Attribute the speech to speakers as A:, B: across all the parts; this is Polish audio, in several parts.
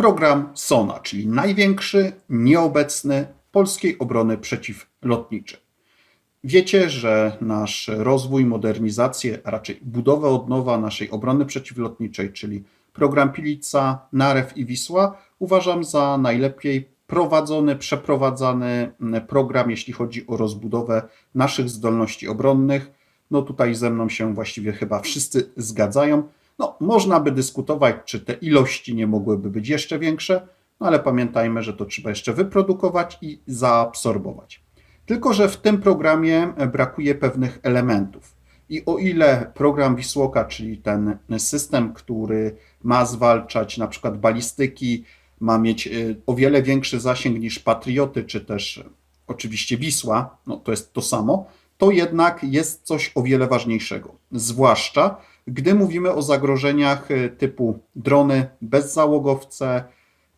A: Program SONA, czyli największy, nieobecny polskiej obrony przeciwlotniczej. Wiecie, że nasz rozwój, modernizację, a raczej budowę od nowa naszej obrony przeciwlotniczej, czyli program Pilica, Narew i Wisła, uważam za najlepiej prowadzony, przeprowadzany program, jeśli chodzi o rozbudowę naszych zdolności obronnych. No tutaj ze mną się właściwie chyba wszyscy zgadzają. No, można by dyskutować, czy te ilości nie mogłyby być jeszcze większe, no ale pamiętajmy, że to trzeba jeszcze wyprodukować i zaabsorbować. Tylko, że w tym programie brakuje pewnych elementów. I o ile program Wisłoka, czyli ten system, który ma zwalczać na przykład balistyki, ma mieć y, o wiele większy zasięg niż Patrioty, czy też oczywiście Wisła, no to jest to samo, to jednak jest coś o wiele ważniejszego. Zwłaszcza gdy mówimy o zagrożeniach y, typu drony, bezzałogowce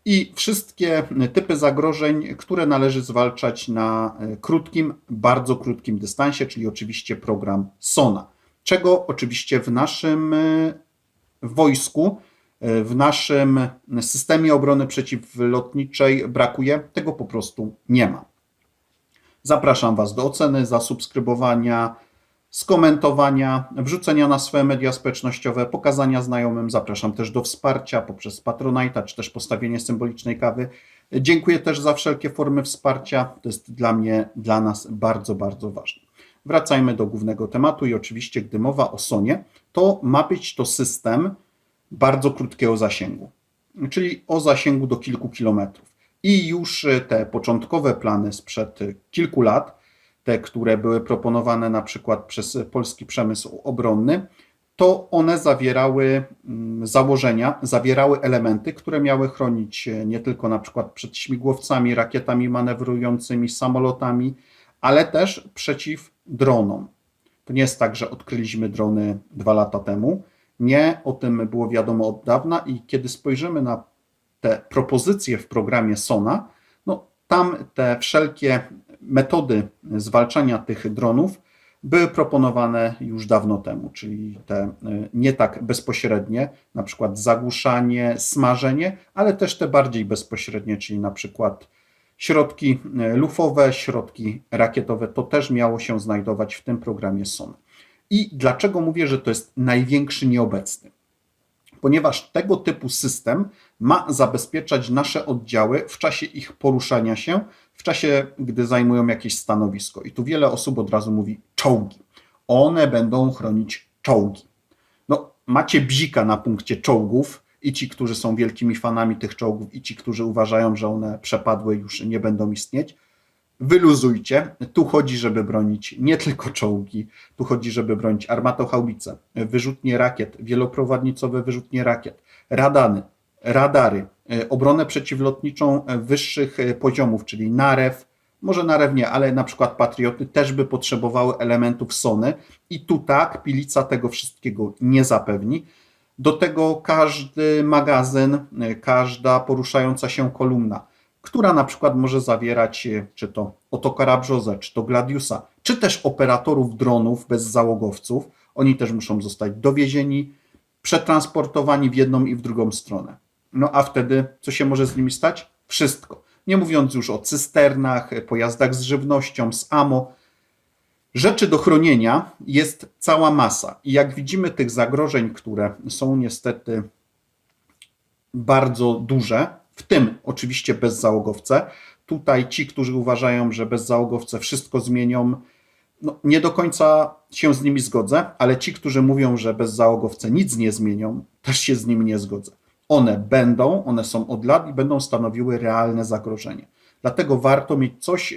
A: i wszystkie typy zagrożeń, które należy zwalczać na y, krótkim, bardzo krótkim dystansie, czyli oczywiście program SONA, czego oczywiście w naszym y, wojsku, w naszym systemie obrony przeciwlotniczej brakuje, tego po prostu nie ma. Zapraszam Was do oceny, zasubskrybowania, skomentowania, wrzucenia na swoje media społecznościowe, pokazania znajomym. Zapraszam też do wsparcia poprzez Patronite'a, czy też postawienie symbolicznej kawy. Dziękuję też za wszelkie formy wsparcia. To jest dla mnie, dla nas bardzo, bardzo ważne. Wracajmy do głównego tematu i oczywiście, gdy mowa o Sonie, to ma być to system bardzo krótkiego zasięgu, czyli o zasięgu do kilku kilometrów. I już te początkowe plany sprzed kilku lat te, które były proponowane na przykład przez polski przemysł obronny, to one zawierały mm, założenia, zawierały elementy, które miały chronić nie tylko na przykład przed śmigłowcami, rakietami manewrującymi, samolotami, ale też przeciw dronom. To nie jest tak, że odkryliśmy drony dwa lata temu. Nie, o tym było wiadomo od dawna i kiedy spojrzymy na te propozycje w programie SONA, no tam te wszelkie metody zwalczania tych dronów były proponowane już dawno temu, czyli te e, nie tak bezpośrednie, na przykład zagłuszanie, smażenie, ale też te bardziej bezpośrednie, czyli na przykład środki e, lufowe, środki rakietowe, to też miało się znajdować w tym programie SON. I dlaczego mówię, że to jest największy nieobecny? Ponieważ tego typu system ma zabezpieczać nasze oddziały w czasie ich poruszania się, w czasie, gdy zajmują jakieś stanowisko. I tu wiele osób od razu mówi czołgi. One będą chronić czołgi. No, macie bzika na punkcie czołgów i ci, którzy są wielkimi fanami tych czołgów, i ci, którzy uważają, że one przepadły, już nie będą istnieć. Wyluzujcie. Tu chodzi, żeby bronić nie tylko czołgi, tu chodzi, żeby bronić armatochaubice, wyrzutnie rakiet, wieloprowadnicowe wyrzutnie rakiet, radany, radary, e, obronę przeciwlotniczą e, wyższych e, poziomów, czyli narew, może narew nie, ale na przykład patrioty też by potrzebowały elementów Sony i tu tak Pilica tego wszystkiego nie zapewni. Do tego każdy magazyn, każda poruszająca się kolumna, która na przykład może zawierać czy to Otokara Brzozę, czy to Gladiusa, czy też operatorów dronów bez załogowców, oni też muszą zostać dowiezieni, przetransportowani w jedną i w drugą stronę. No a wtedy co się może z nimi stać? Wszystko. Nie mówiąc już o cysternach, pojazdach z żywnością, z amo. Rzeczy do chronienia jest cała masa. I jak widzimy, tych zagrożeń, które są niestety bardzo duże, w tym oczywiście bezzałogowce. Tutaj ci, którzy uważają, że bezzałogowce wszystko zmienią, no, nie do końca się z nimi zgodzę, ale ci, którzy mówią, że bezzałogowce nic nie zmienią, też się z nimi nie zgodzę. One będą, one są od lat i będą stanowiły realne zagrożenie. Dlatego warto mieć coś,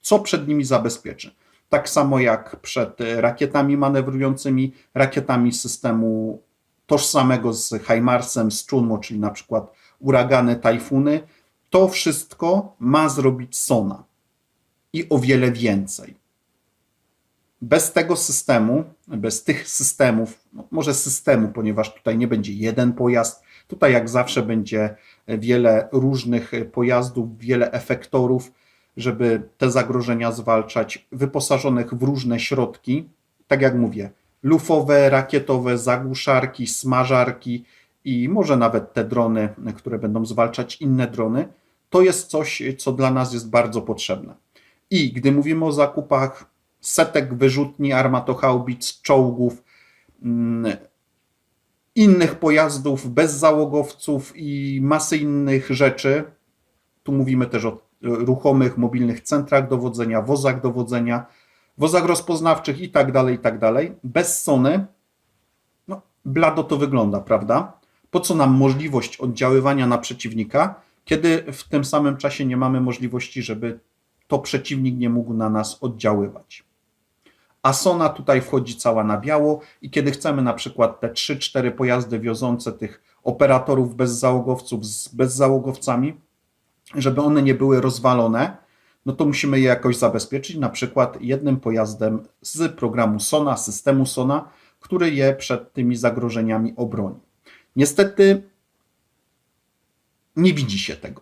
A: co przed nimi zabezpieczy. Tak samo jak przed rakietami manewrującymi, rakietami systemu tożsamego z Heimarsem, z Chunmo, czyli na przykład uragany, tajfuny. To wszystko ma zrobić Sona i o wiele więcej. Bez tego systemu, bez tych systemów, no może systemu, ponieważ tutaj nie będzie jeden pojazd, Tutaj, jak zawsze, będzie wiele różnych pojazdów, wiele efektorów, żeby te zagrożenia zwalczać, wyposażonych w różne środki. Tak jak mówię, lufowe, rakietowe, zagłuszarki, smażarki i może nawet te drony, które będą zwalczać inne drony, to jest coś, co dla nas jest bardzo potrzebne. I gdy mówimy o zakupach setek wyrzutni, armatochaubic, czołgów, mm, innych pojazdów bez załogowców i masy innych rzeczy, tu mówimy też o ruchomych, mobilnych centrach dowodzenia, wozach dowodzenia, wozach rozpoznawczych i tak dalej, i tak dalej. Bez Sony, no, blado to wygląda, prawda? Po co nam możliwość oddziaływania na przeciwnika, kiedy w tym samym czasie nie mamy możliwości, żeby to przeciwnik nie mógł na nas oddziaływać. A Sona tutaj wchodzi cała na biało i kiedy chcemy na przykład te 3-4 pojazdy wiozące tych operatorów bezzałogowców z bezzałogowcami, żeby one nie były rozwalone, no to musimy je jakoś zabezpieczyć, na przykład jednym pojazdem z programu Sona, systemu Sona, który je przed tymi zagrożeniami obroni. Niestety nie widzi się tego.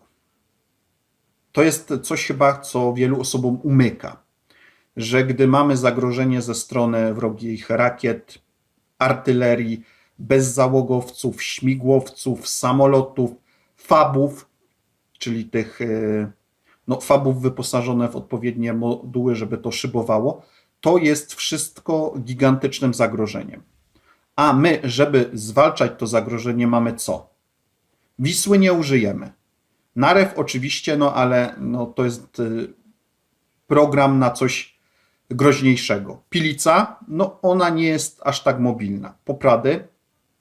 A: To jest coś chyba, co wielu osobom umyka, że gdy mamy zagrożenie ze strony wrogich rakiet, artylerii, bezzałogowców, śmigłowców, samolotów, fabów, czyli tych e, no, fabów wyposażone w odpowiednie moduły, żeby to szybowało, to jest wszystko gigantycznym zagrożeniem. A my, żeby zwalczać to zagrożenie, mamy co? Wisły nie użyjemy. Narew oczywiście, no ale no, to jest y, program na coś groźniejszego. Pilica, no ona nie jest aż tak mobilna. Poprady,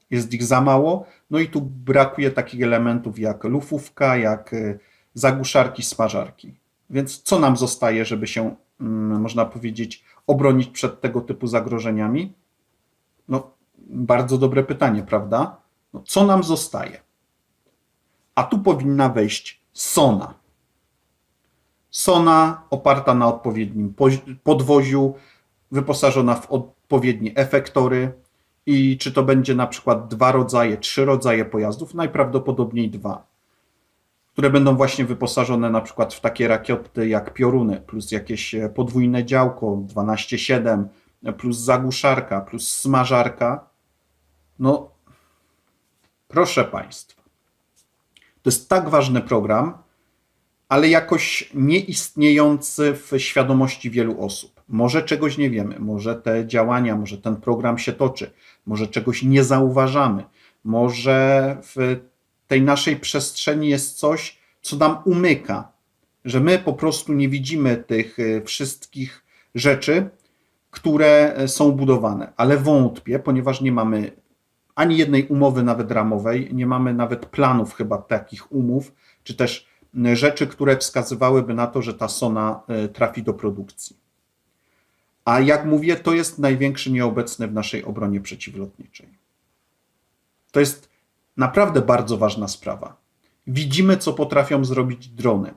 A: jest ich za mało, no i tu brakuje takich elementów jak lufówka, jak y, zagłuszarki, smażarki. Więc co nam zostaje, żeby się, mm, można powiedzieć, obronić przed tego typu zagrożeniami? No, bardzo dobre pytanie, prawda? No, co nam zostaje? A tu powinna wejść Sona. Sona oparta na odpowiednim podwoziu, wyposażona w odpowiednie efektory. I czy to będzie na przykład dwa rodzaje, trzy rodzaje pojazdów? Najprawdopodobniej dwa które będą właśnie wyposażone na przykład w takie rakiety jak pioruny, plus jakieś e, podwójne działko 12.7, plus zagłuszarka, plus smażarka. No, proszę Państwa, to jest tak ważny program, ale jakoś nieistniejący w świadomości wielu osób. Może czegoś nie wiemy, może te działania, może ten program się toczy, może czegoś nie zauważamy, może w tej naszej przestrzeni jest coś, co nam umyka, że my po prostu nie widzimy tych e, wszystkich rzeczy, które e, są budowane. Ale wątpię, ponieważ nie mamy ani jednej umowy nawet ramowej, nie mamy nawet planów chyba takich umów, czy też rzeczy, które wskazywałyby na to, że ta Sona e, trafi do produkcji. A jak mówię, to jest największy nieobecny w naszej obronie przeciwlotniczej. To jest naprawdę bardzo ważna sprawa. Widzimy, co potrafią zrobić drony.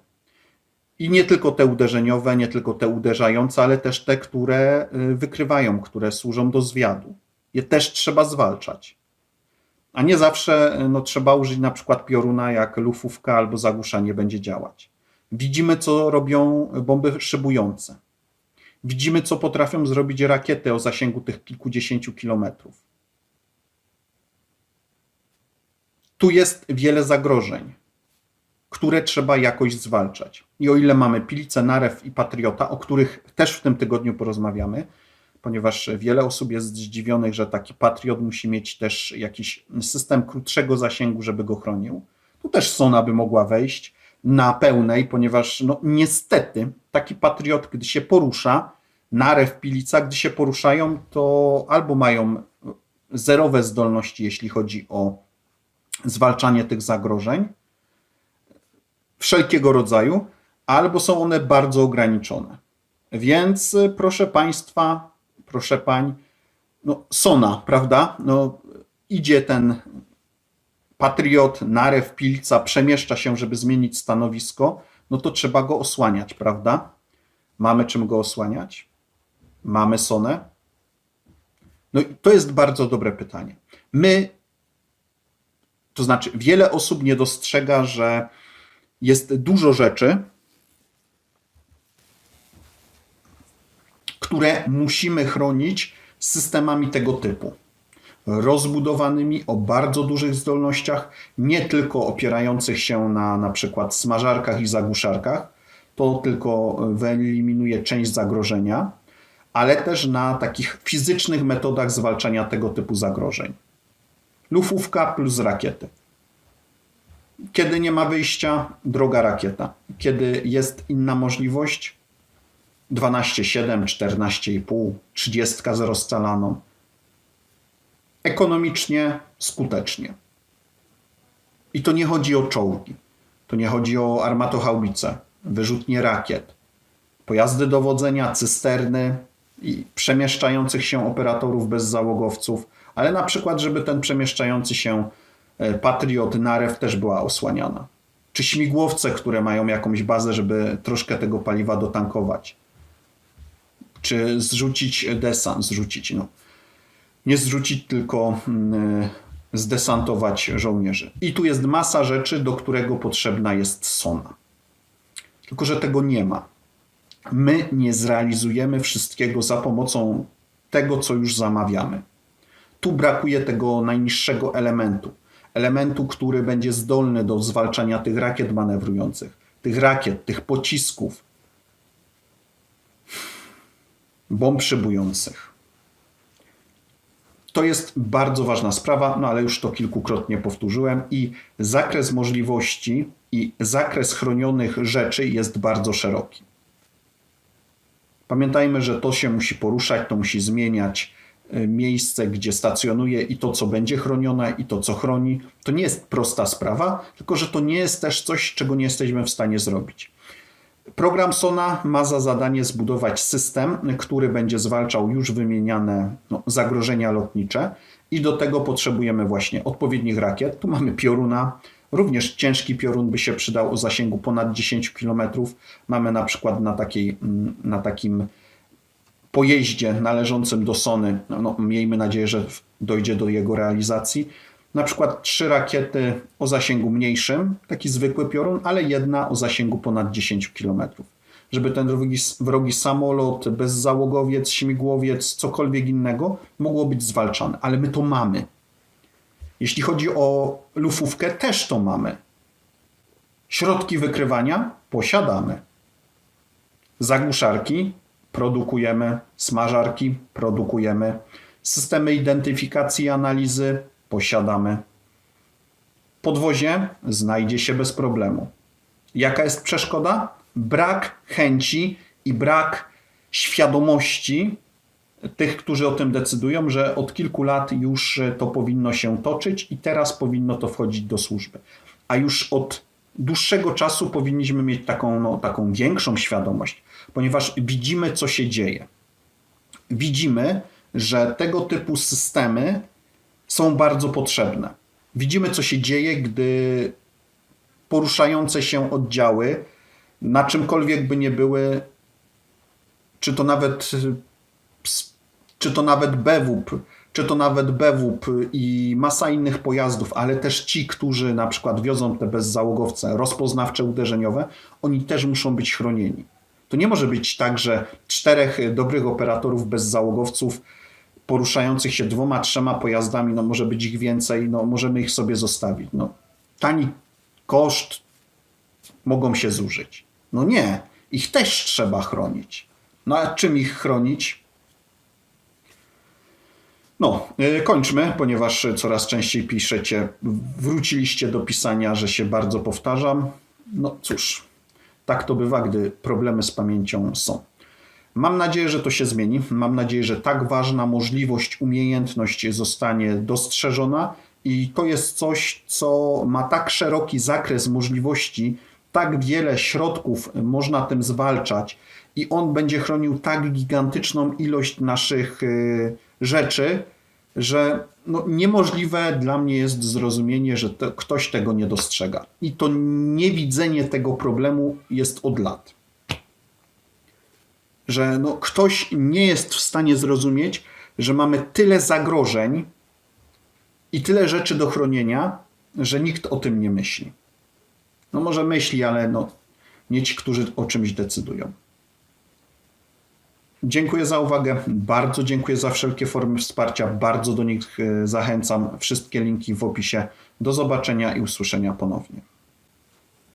A: I nie tylko te uderzeniowe, nie tylko te uderzające, ale też te, które y, wykrywają, które służą do zwiadu. Je też trzeba zwalczać. A nie zawsze no, trzeba użyć na przykład pioruna, jak lufówka albo zagłuszanie będzie działać. Widzimy, co robią bomby szybujące. Widzimy, co potrafią zrobić rakiety o zasięgu tych kilkudziesięciu kilometrów. tu jest wiele zagrożeń, które trzeba jakoś zwalczać. I o ile mamy Pilicę, Narew i Patriota, o których też w tym tygodniu porozmawiamy, ponieważ wiele osób jest zdziwionych, że taki Patriot musi mieć też jakiś system krótszego zasięgu, żeby go chronił. Tu też Sona by mogła wejść na pełnej, ponieważ no, niestety taki Patriot, gdy się porusza, Narew, Pilica, gdy się poruszają, to albo mają zerowe zdolności, jeśli chodzi o zwalczanie tych zagrożeń wszelkiego rodzaju, albo są one bardzo ograniczone. Więc proszę Państwa, proszę Pań, no Sona, prawda? No, idzie ten patriot, narew, pilca, przemieszcza się, żeby zmienić stanowisko, no to trzeba go osłaniać, prawda? Mamy czym go osłaniać? Mamy Sonę? No i to jest bardzo dobre pytanie. My to znaczy, wiele osób nie dostrzega, że jest dużo rzeczy, które musimy chronić systemami tego typu. rozbudowanymi, o bardzo dużych zdolnościach, nie tylko opierających się na na przykład smażarkach i zagłuszarkach, to tylko wyeliminuje część zagrożenia, ale też na takich fizycznych metodach zwalczania tego typu zagrożeń. Lufówka plus rakiety. Kiedy nie ma wyjścia, droga rakieta. Kiedy jest inna możliwość, 12,7, 14,5, 30 z rozcalaną. Ekonomicznie, skutecznie. I to nie chodzi o czołgi, to nie chodzi o armatochaubice, wyrzutnie rakiet, pojazdy dowodzenia, cysterny i przemieszczających się operatorów bez załogowców, ale na przykład, żeby ten przemieszczający się e, Patriot Narew też była osłaniana. Czy śmigłowce, które mają jakąś bazę, żeby troszkę tego paliwa dotankować. Czy zrzucić desant, zrzucić, no. Nie zrzucić, tylko mm, zdesantować żołnierzy. I tu jest masa rzeczy, do którego potrzebna jest sona. Tylko, że tego nie ma. My nie zrealizujemy wszystkiego za pomocą tego, co już zamawiamy. Tu brakuje tego najniższego elementu. Elementu, który będzie zdolny do zwalczania tych rakiet manewrujących, tych rakiet, tych pocisków, bomb szybujących. To jest bardzo ważna sprawa, no ale już to kilkukrotnie powtórzyłem i zakres możliwości i zakres chronionych rzeczy jest bardzo szeroki. Pamiętajmy, że to się musi poruszać, to musi zmieniać y, miejsce, gdzie stacjonuje i to, co będzie chronione, i to, co chroni. To nie jest prosta sprawa, tylko że to nie jest też coś, czego nie jesteśmy w stanie zrobić. Program SONA ma za zadanie zbudować system, który będzie zwalczał już wymieniane no, zagrożenia lotnicze i do tego potrzebujemy właśnie odpowiednich rakiet. Tu mamy pioruna, również ciężki piorun by się przydał o zasięgu ponad 10 km. Mamy na przykład na, takiej, mm, na takim pojeździe należącym do Sony, no, miejmy nadzieję, że dojdzie do jego realizacji, na przykład trzy rakiety o zasięgu mniejszym, taki zwykły piorun, ale jedna o zasięgu ponad 10 km. Żeby ten wrogi, wrogi samolot, bezzałogowiec, śmigłowiec, cokolwiek innego mogło być zwalczane. Ale my to mamy. Jeśli chodzi o lufówkę, też to mamy. Środki wykrywania posiadamy. Zagłuszarki produkujemy, smażarki produkujemy, systemy identyfikacji i analizy posiadamy. Podwozie znajdzie się bez problemu. Jaka jest przeszkoda? Brak chęci i brak świadomości tych, którzy o tym decydują, że od kilku lat już to powinno się toczyć i teraz powinno to wchodzić do służby. A już od dłuższego czasu powinniśmy mieć taką, no, taką większą świadomość, ponieważ widzimy, co się dzieje. Widzimy, że tego typu systemy są bardzo potrzebne. Widzimy, co się dzieje, gdy poruszające się oddziały, na czymkolwiek by nie były, czy to nawet, czy to nawet BWP, czy to nawet BWP i masa innych pojazdów, ale też ci, którzy na przykład wiozą te bezzałogowce rozpoznawcze, uderzeniowe, oni też muszą być chronieni. To nie może być tak, że czterech dobrych operatorów bezzałogowców poruszających się dwoma, trzema pojazdami, no może być ich więcej, no możemy ich sobie zostawić. No, tani koszt mogą się zużyć. No nie, ich też trzeba chronić. No a czym ich chronić? No, yy, kończmy, ponieważ coraz częściej piszecie, wróciliście do pisania, że się bardzo powtarzam. No cóż, tak to bywa, gdy problemy z pamięcią są. Mam nadzieję, że to się zmieni. Mam nadzieję, że tak ważna możliwość, umiejętność zostanie dostrzeżona i to jest coś, co ma tak szeroki zakres możliwości, tak wiele środków można tym zwalczać i on będzie chronił tak gigantyczną ilość naszych y, rzeczy, że no, niemożliwe dla mnie jest zrozumienie, że to, ktoś tego nie dostrzega. I to niewidzenie tego problemu jest od lat że no, ktoś nie jest w stanie zrozumieć, że mamy tyle zagrożeń i tyle rzeczy do chronienia, że nikt o tym nie myśli. No może myśli, ale no, nie ci, którzy o czymś decydują. Dziękuję za uwagę, bardzo dziękuję za wszelkie formy wsparcia, bardzo do nich e, zachęcam. Wszystkie linki w opisie. Do zobaczenia i usłyszenia ponownie.